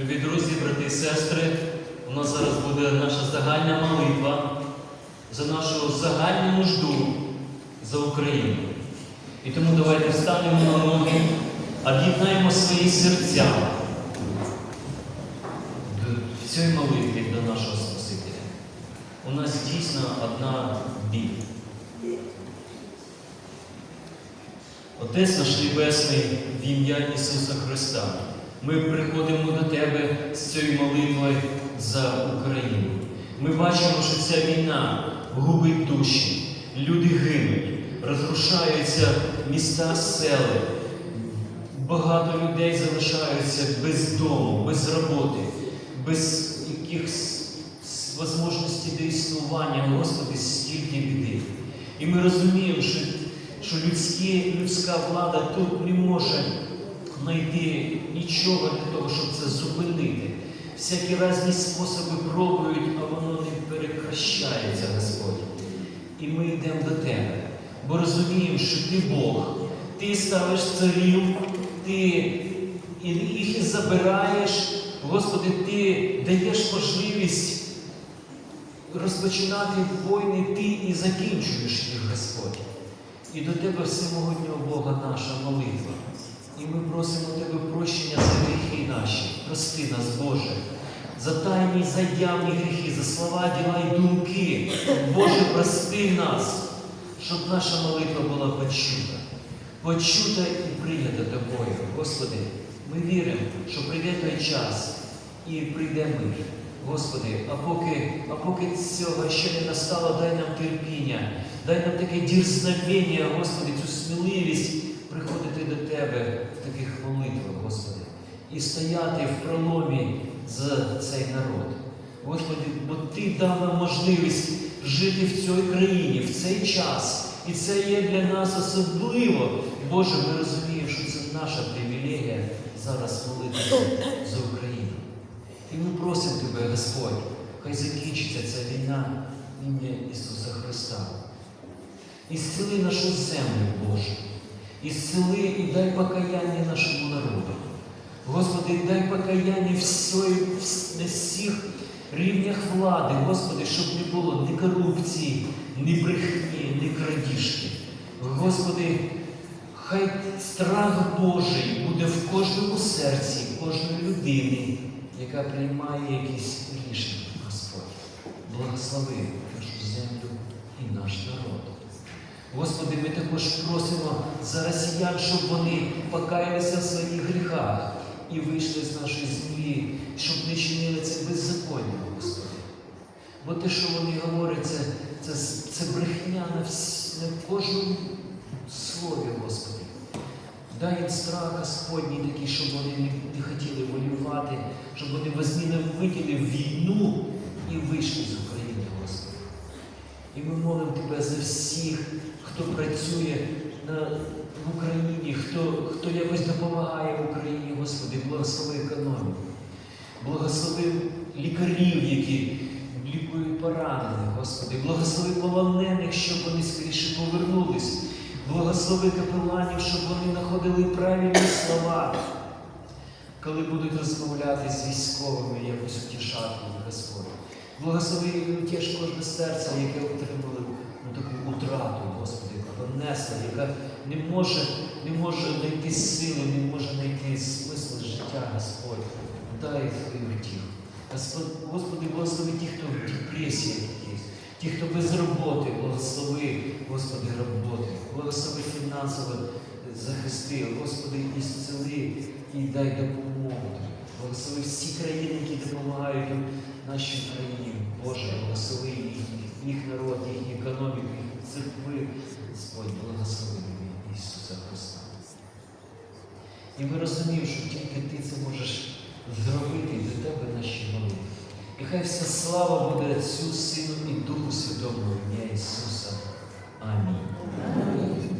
Любі друзі, брати і сестри, у нас зараз буде наша загальна молитва за нашу загальну нужду за Україну. І тому давайте встанемо на ноги, об'єднаємо свої серця в цій молитві до нашого Спасителя. У нас дійсно одна біль. Отець наш Небесний, в ім'я Ісуса Христа, ми приходимо до Тебе з цією молитвою за Україну. Ми бачимо, що ця війна губить душі, люди гинуть, розрушаються міста, сели. Багато людей залишаються без дому, без роботи, без якихось можливості до існування, Господи, стільки біди. І ми розуміємо, що, що людські, людська влада тут не може знайти нічого для того, щоб це зупинити. Всякі різні способи пробують, а воно не перекращається, Господь. І ми йдемо до Тебе, бо розуміємо, що Ти Бог, Ти ставиш царів, Ти їх і забираєш, Господи, Ти даєш можливість розпочинати війни, Ти і закінчуєш їх, Господь. І до Тебе всемогутнього Бога наша молитва. Просимо Тебе прощення за гріхи наші. Прости нас, Боже, за тайні, за явні гріхи, за слова, діла і думки. Боже, прости нас, щоб наша молитва була почута. Почута і прийнята Тобою. Господи, ми віримо, що прийде той час і прийде мир. Господи, а поки, а поки цього ще не настало, дай нам терпіння, дай нам таке дірзновення, Господи, цю сміливість приходити до Тебе в таких молитвах, Господи, і стояти в проломі за цей народ. Господи, бо Ти дав нам можливість жити в цій країні, в цей час. І це є для нас особливо. Боже, ми розуміємо, що це наша привілегія зараз молитися за Україну. І ми просимо Тебе, Господь, хай закінчиться ця війна ім'я Ісуса Христа. І зціли нашу землю, Боже. Зціли і дай покаяння нашому народу. Господи, дай покаяння всьої, вс- на всіх рівнях влади, Господи, щоб не було ні корупції, ні брехні, ні крадіжки. Господи, хай страх Божий буде в кожному серці, кожної людини, яка приймає якісь рішення, Господь. Благослови нашу землю і наш народ. Господи, ми також просимо за росіян, щоб вони покаялися в своїх гріхах і вийшли з нашої землі, щоб не чинили це беззаконня, Господи. Бо те, що вони говорять, це, це, це брехня на, вс... на кожному слові, Господи. Дай їм страх Господній такий, щоб вони не, не хотіли воювати, щоб вони возненавиділи війну і вийшли з України, Господи. І ми молимо Тебе за всіх, хто працює на, в Україні, хто, хто якось допомагає в Україні, Господи, благослови економіку. Благослови лікарів, які лікують поранених, Господи, благослови полонених, щоб вони скоріше повернулись. Благослови капеланів, щоб вони знаходили правильні слова, коли будуть розмовляти з військовими, якось Господь. Благослови і утіш кожне серце, яке отримало ну, таку утрату, Господи, понесла, яка не може, не може знайти сили, не може знайти смисл життя, Господь. Дай твою втіху. Господи, благослови ті, хто в депресії є, ті, хто без роботи, благослови, Господи, роботи, благослови фінансово захисти, Господи, і зціли, і дай допомогу. Благослови всі країни, які допомагають нашій країні. Боже, благослови їх, їх народ, їхню економіку, їхні церкви. Господь, благослови в Ісуса Христа. І ми розуміємо, що тільки Ти це можеш зробити до Тебе наші молитви. Хай вся слава буде Отцю, Сину і Духу Святому ім'я Ісуса. Амінь.